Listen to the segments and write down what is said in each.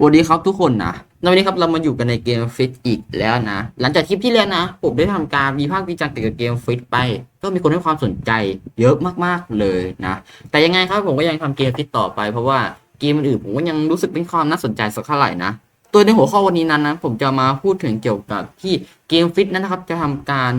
สวัสดีครับทุกคนนะในวันนี้ครับเรามาอยู่กันในเกมฟิตอีกแล้วนะ หลังจากคลิปที่แล้วนะ ผมได้ทำการวิพากษ์วิจารณ์เกี่ยวกับเกมฟิตไป ก็มีคนให้ความสนใจเยอะมากๆเลยนะ แต่ยังไงครับผมก็ยังทำเกมฟิตต่อไป เพราะว่าเกมอื่นผมก็ยังรู้สึกเป็นความน่าสนใจสักเท่าไหร่นะ ตัวในหัวข้อวันนี้นั้นนะ ผมจะมาพูดถึงเกี่ยวกับที่เกมฟิตนั้นนะครับ จะทำการ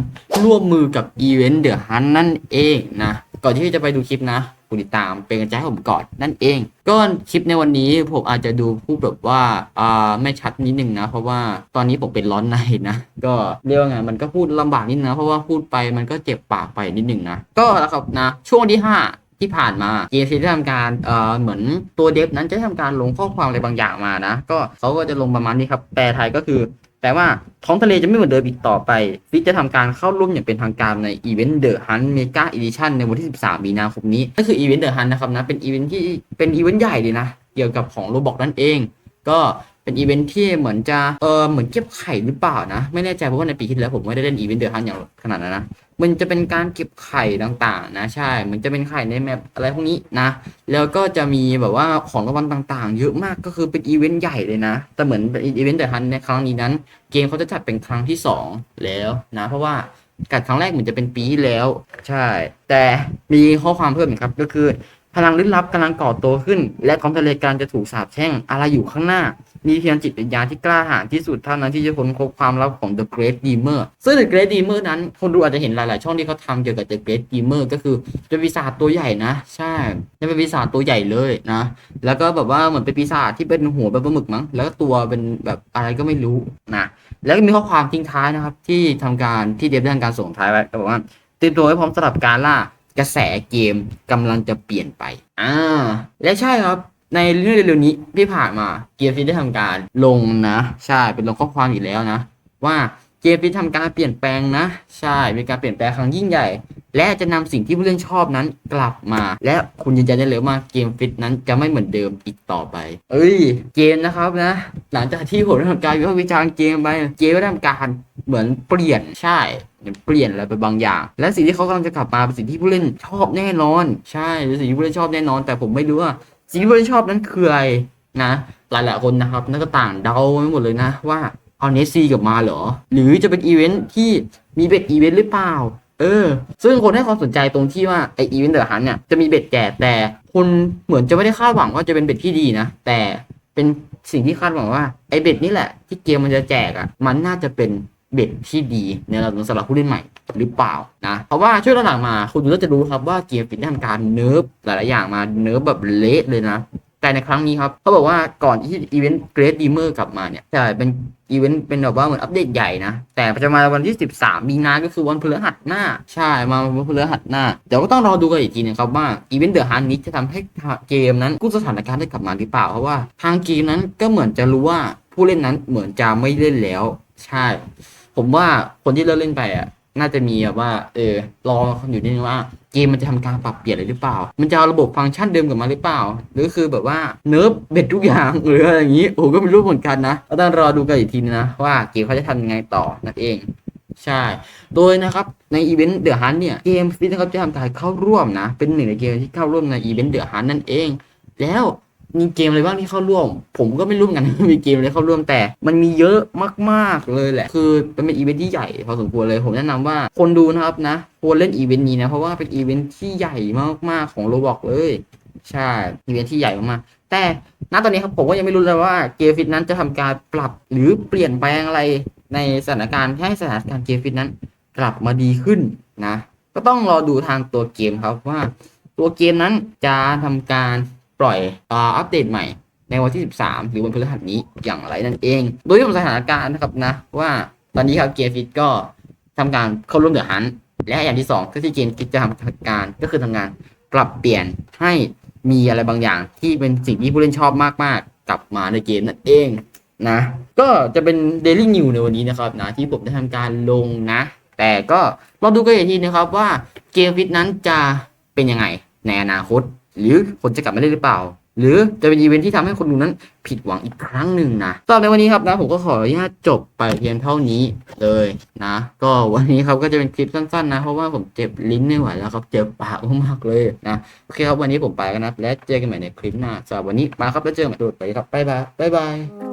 ร่วมมือกับอีเวนต์เดอะฮันนั่นเองนะ ก่อนที่จะไปดูคลิปนะ กดติดตามเป็นกำลังใจให้ผมก่อนนั่นเอง ก็คลิปในวันนี้ผมอาจจะดูพูดแบบว่าอ่าไม่ชัดนิดนึงนะ เพราะว่าตอนนี้ผมเป็นร้อนในนะ ก็เรียกว่าไงมันก็พูดลำบากนิดนึงนะ เพราะว่าพูดไปมันก็เจ็บปากไปนิดนึงนะ ก็แล้วครับนะ ช่วงที่ห้าที่ผ่านมาเกมที่ได้ทำการ เอ่อ เหมือนตัวเดฟนั้นจะทำการลงข้อความอะไรบางอย่างมานะ ก็เขาก็จะลงประมาณนี้ครับ แปลไทยก็คือ แต่ว่าท้องทะเลจะไม่เหมือนเดิมอีกต่อไป ฟิกจะทำการเข้าร่วมอย่างเป็นทางการในอีเวนต์เดอะฮันเมกาอีดิชันในวันที่ 13 มีนาคมนี้ก็คืออีเวนต์เดอะฮันนะครับนะเป็นอีเวนต์ที่เป็นอีเวนต์ใหญ่เลยนะ เกี่ยวกับของโรบอกนั่นเอง ก็เป็นอีเวนต์ที่เหมือนจะเออเหมือนเก็บไข่หรือเปล่านะ ไม่แน่ใจเพราะว่าในปีที่แล้วผมไม่ได้เล่นอีเวนต์เดอะฮันอย่างขนาดนั้นนะ มันจะเป็นการเก็บไข่ต่างๆ นะ ใช่ มันจะเป็นไข่ในแมปอะไรพวกนี้นะ แล้วก็จะมีแบบว่าของรางวัลต่างๆ เยอะมากก็คือเป็นอีเวนต์ใหญ่เลยนะ แต่เหมือนเป็นอีเวนต์แต่ฮันในครั้งนี้นั้น เกมเขาจะจัดเป็นครั้งที่ 2 แล้วนะ เพราะว่ากัดครั้งแรกเหมือนจะเป็นปีแล้ว ใช่ แต่มีข้อความเพิ่มครับก็คือพลังลึกลับกำลังก่อตัวขึ้น และท้องทะเลกำลังจะถูกสาปแช่งอะไรอยู่ข้างหน้า มีเพียงจิตวิญญาณที่กล้าหาญที่สุดเท่านั้นที่จะค้นพบความลับของ The Great Dreamer ซึ่ง The Great Dreamer นั้น คนดูอาจจะเห็นหลาย ๆ ช่องที่เขาทำเกี่ยวกับ The Great Dreamer ก็คือจะเป็นปีศาจตัวใหญ่นะ ใช่จะเป็นปีศาจตัวใหญ่เลยนะ แล้วก็แบบว่าเหมือนเป็นปีศาจที่เป็นหัวแบบปลาหมึกมั้ง แล้วก็ตัวเป็นแบบอะไรก็ไม่รู้นะ แล้วก็มีข้อความทิ้งท้ายนะครับ ที่ทำการที่เดฟได้ทำการส่งท้ายไว้ก็บอกว่าเตรียมตัวให้พร้อมสำหรับการล่ากระแสเกมกำลังจะเปลี่ยนไป อ่า และใช่ครับ ในเรื่องเร็วๆนี้ที่ผ่านมาเกมฟิตได้ทำการลงนะ ใช่เป็นลงข้อความอีกแล้วนะ ว่าเกมฟิตทำการเปลี่ยนแปลงนะ ใช่มีการเปลี่ยนแปลงครั้งยิ่งใหญ่ และจะนำสิ่งที่ผู้เล่นชอบนั้นกลับมา และคุณยืนยันได้เลยว่าเกมฟิตนั้นจะไม่เหมือนเดิมอีกต่อไป เอ้ย เกมนะครับนะ หลังจากที่ผมได้ทำการวิพากษ์วิจารณ์เกมไปเกมก็ได้ทำการเหมือนเปลี่ยนใช่เปลี่ยนอะไรไปบางอย่าง และสิ่งที่เขากำลังจะกลับมาเป็นสิ่งที่ผู้เล่นชอบแน่นอน ใช่เป็นสิ่งที่ผู้เล่นชอบแน่นอน แต่ผมไม่รู้ว่า สิ่งที่ผู้เล่นชอบนั้นคืออะไรนะ หลายๆคนนะครับนั่นก็ต่างเดาไปหมดเลยนะ ว่าเอาเนสซีกลับมาเหรอ หรือจะเป็นอีเวนท์ที่มีเบ็ดอีเวนต์หรือเปล่า เออ ซึ่งคนให้ความสนใจตรงที่ว่าไออีเวนต์เดอะฮันเนี่ยจะมีเบ็ดแก่แต่คนเหมือนจะไม่ได้คาดหวังว่าจะเป็นเบ็ดที่ดีนะ แต่เป็นสิ่งที่คาดหวังว่าไอเบ็ดนี่แหละ ที่เกมมันจะแจกอะ่ะมันน่าจะเป็น เบ็ดที่ดีในระดับสำหรับผู้เล่นใหม่หรือเปล่านะ เพราะว่าช่วงหลังมา คุณก็จะรู้ครับว่าเกมฟิตได้ทำการเนิร์ฟหลายๆอย่างมาเนิร์ฟแบบเละเลยนะ แต่ในครั้งนี้ครับเขาบอกว่าก่อนที่อีเวนต์เกรดดีเมอร์กลับมาเนี่ยจะเป็นอีเวนต์เป็นแบบว่าเหมือนอัปเดตใหญ่นะ แต่จะมาวันที่ 13 มีนาก็คือวันพฤหัสหน้า ใช่ มาวันพฤหัสหน้า เดี๋ยวก็ต้องรอดูกันอีกทีนะครับว่าอีเวนต์เดอะฮันนี้จะทำให้เกมนั้นกู้สถานการณ์ได้กลับมาหรือเปล่า เพราะว่าทางเกมนั้นก็เหมือนจะรู้ว่าผู้เล่นนั้นเหมือนจะไม่เล่นแล้ว ใช่ ผมว่าคนที่เลิกเล่นไปอะ น่าจะมีแบบว่า เออ รออยู่นิดนึงว่า เกมมันจะทำการปรับเปลี่ยนอะไรหรือเปล่า มันจะเอาระบบฟังก์ชันเดิมกลับมาหรือเปล่า หรือคือแบบว่าเนิร์ฟเบ็ดทุกอย่างหรืออะไรอย่างนี้โอ้ก็ไม่รู้เหมือนกันนะก็ต้องรอดูกันอีกทีนึงนะว่าเกมเขาจะทำยังไงต่อนั่นเองใช่ โดยนะครับในอีเวนต์เดอะฮันเนี่ยเกมฟิตนะครับจะทำการเข้าร่วมนะ เป็นหนึ่งในเกมที่เข้าร่วมในอีเวนต์เดอะฮันนั่นเอง แล้ว มีเกมอะไรบ้างที่เข้าร่วม ผมก็ไม่รู้เหมือนกันมีเกมอะไรเข้าร่วมแต่ มันมีเยอะมากๆเลยแหละ คือเป็นอีเวนท์ที่ใหญ่พอสมควรเลยผมแนะนำว่าคนดูนะครับนะควรเล่นอีเวนต์นี้นะเพราะว่าเป็นอีเวนท์ที่ใหญ่มากๆของโรบอกเลยใช่อีเวนท์ที่ใหญ่มากๆแต่ณตอนนี้ครับผมก็ยังไม่รู้เลยว่าเกมฟิตนั้นจะทำการปรับหรือเปลี่ยนแปลงอะไรในสถานการณ์ให้สถานการณ์เกมฟิตนั้นกลับมาดีขึ้นนะ ก็ต้องรอดูทางตัวเกมครับว่า ตัวเกมนั้นจะทำการ ปล่อยอัปเดตใหม่ในวันที่ 13 หรือวันพฤหัสนี้อย่างไรนั่นเอง โดยที่ผมสถานการณ์นะครับนะ ว่าตอนนี้ครับเกมฟิตก็ทำการเข้าร่วมเดือดฮันและอย่างที่2ก็ที่เกมฟิตจะทำการก็คือทำงานปรับเปลี่ยนให้มีอะไรบางอย่างที่เป็นสิ่งที่ผู้เล่นชอบมากๆ กลับมาในเกมนั่นเองนะ ก็จะเป็น Daily New ในวันนี้นะครับนะที่ผมได้ทำการลงนะ แต่ก็ลองดูกันอีกทีนะครับว่าเกมฟิตนั้นจะเป็นยังไงในอนาคต หรือคนจะกลับมาได้หรือเปล่า หรือจะเป็นอีเวนท์ที่ทำให้คนดูนั้นผิดหวังอีกครั้งหนึ่งนะสำหรับในวันนี้ครับนะผมก็ขออนุญาตจบไปเพียงเท่านี้เลยนะ ก็วันนี้ครับก็จะเป็นคลิปสั้นๆนะ เพราะว่าผมเจ็บลิ้นไม่ไหวแล้วครับเจ็บปากมากเลยนะโอเคครับวันนี้ผมไปกันนะและเจอกันใหม่ในคลิปหน้าสำหรับวันนี้มาครับแล้วเจอกันใหม่ตัวไปครับบ๊ายบายบ๊ายบาย